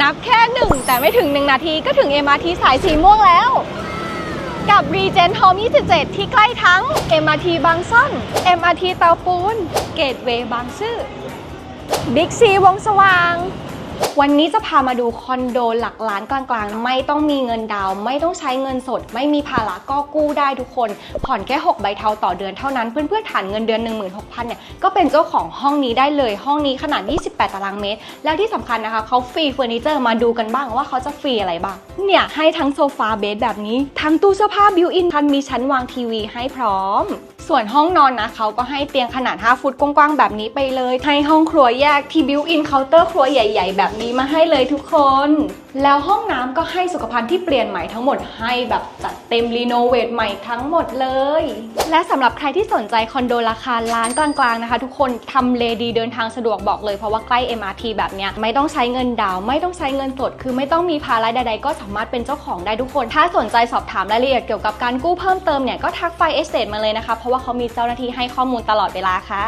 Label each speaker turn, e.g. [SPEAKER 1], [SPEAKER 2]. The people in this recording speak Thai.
[SPEAKER 1] นับแค่หนึ่งแต่ไม่ถึง 1 นาทีก็ถึง MRT สายสีม่วงแล้ว กับ Regen Home 27 ที่ใกล้ทั้ง MRT บางซ่อน MRT เตาปูน เกตเวย์บางซื่อ Big C วงสว่าง วันนี้จะพามาดูคอนโดหลักล้านกลางๆ ไม่ต้องมีเงินดาวไม่ต้องใช้เงินสด ไม่มีภาระก็กู้ได้ทุกคน ผ่อนแค่ 6 ใบเทาต่อเดือนเท่านั้นเพื่อนๆฐานเงินเดือน 16,000เนี่ยก็เป็นเจ้าของห้องนี้ได้เลยห้องนี้ขนาด 28 ตารางเมตร แล้วที่สำคัญนะคะเขาฟรีเฟอร์นิเจอร์มาดูกันบ้างว่าเขาจะฟรีอะไรบ้างเนี่ยให้ทั้งโซฟาเบดแบบนี้ ทั้งตู้เสื้อผ้าบิวอินทันมีชั้นวางทีวีให้พร้อม ส่วนห้องนอนนะเขาก็ให้เตียงขนาด 5 ฟุตกว้างๆแบบนี้ไปเลยให้ห้องครัวแยกที่บิวอินเคาน์เตอร์ครัวใหญ่ ๆ แบบนี้มาให้เลยทุกคน แล้วห้องน้ำก็ให้สุขภัณฑ์ที่เปลี่ยนใหม่ทั้งหมดให้แบบจัดเต็มรีโนเวทใหม่ทั้งหมดเลย และสำหรับใครที่สนใจคอนโดราคาล้านกลางๆนะคะ ทุกคนทำเลดีเดินทางสะดวกบอกเลยเพราะว่าใกล้ MRT แบบเนี้ยไม่ต้องใช้เงินดาวน์ไม่ต้องใช้เงินสดคือไม่ต้องมีภาระใดๆ ก็สามารถเป็นเจ้าของได้ทุกคน ถ้าสนใจสอบถามรายละเอียดเกี่ยวกับการกู้เพิ่มเติมเนี่ยก็ทักไฟเอสเตมาเลยนะคะเพราะว่าเขามีเจ้าหน้าที่ให้ข้อมูลตลอดเวลาค่ะ